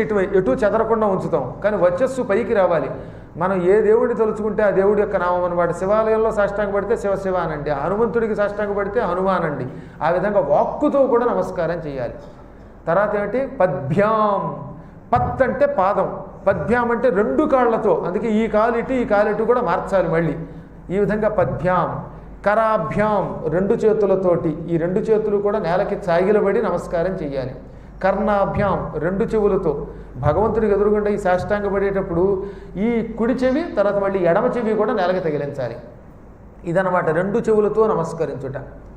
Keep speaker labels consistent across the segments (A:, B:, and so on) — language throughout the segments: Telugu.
A: ఇటు ఎటు చెదరకుండా ఉంచుతాం. కానీ వచ్చస్సు పైకి రావాలి. మనం ఏ దేవుడిని తలుచుకుంటే ఆ దేవుడి యొక్క నామం అనమాట శివాలయంలో సాష్టాంగ పడితే శివ శివ అనండి. హనుమంతుడికి సాష్టాంగ పడితే హనుమాన్ ఆ విధంగా వాక్కుతో కూడా నమస్కారం చేయాలి. తర్వాత ఏమిటి? పద్భ్యాం. పత్ అంటే పాదం. పద్భ్యాం అంటే రెండు కాళ్ళతో. అందుకే ఈ కాలు ఇటు ఈ కాలు ఇటు కూడా మార్చాలి మళ్ళీ. ఈ విధంగా పద్భ్యాం. కరాభ్యాం రెండు చేతులతోటి. ఈ రెండు చేతులు కూడా నేలకి చాగిలబడి నమస్కారం చేయాలి. కర్ణాభ్యాం రెండు చెవులతో. భగవంతుడికి ఎదురుగుండా ఈ సాష్టాంగ పడేటప్పుడు ఈ కుడి చెవి తర్వాత మళ్ళీ ఎడమ చెవి కూడా నేలకి తగిలించాలి ఇదనమాట రెండు చెవులతో నమస్కరించుట.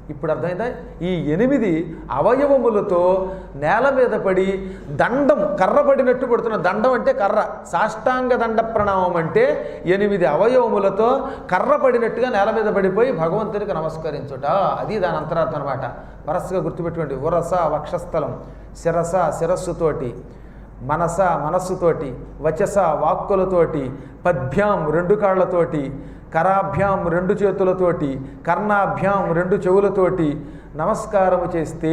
A: ఇప్పుడు అర్థమైందా? ఈ ఎనిమిది అవయవములతో నేల మీద పడి దండం కర్ర పడినట్టు పడుతున్న దండం అంటే కర్ర. సాష్టాంగ దండ ప్రణామం అంటే ఎనిమిది అవయవములతో కర్ర పడినట్టుగా నేల మీద పడిపోయి భగవంతుడికి నమస్కరించుట. అది దాని అంతరార్థం అనమాట వరసగా గుర్తుపెట్టుకోండి. వరస వక్షస్థలం. శిరస శిరస్సుతోటి మనస మనస్సుతోటి వచస వాక్కులతోటి పద్భ్యాం రెండు కాళ్ళతోటి కరాభ్యాం రెండు చేతులతోటి కర్ణాభ్యాం రెండు చెవులతోటి నమస్కారము చేస్తే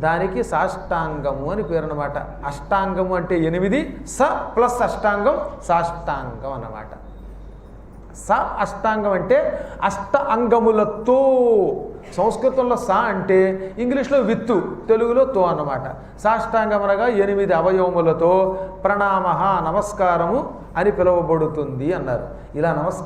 A: దానికి సాష్టాంగము అని పేరు అనమాట అష్టాంగము అంటే ఎనిమిది స ప్లస్ అష్టాంగం సాష్టాంగం అన్నమాట. స అష్టాంగం అంటే అష్ట అంగములతో సంస్కృతంలో సా అంటే ఇంగ్లీష్లో విత్తు తెలుగులో తో అన్నమాట. సాష్టాంగమనగా ఎనిమిది అవయవములతో ప్రణామ నమస్కారము అని పిలువబడుతుంది అన్నారు. ఇలా నమస్కారం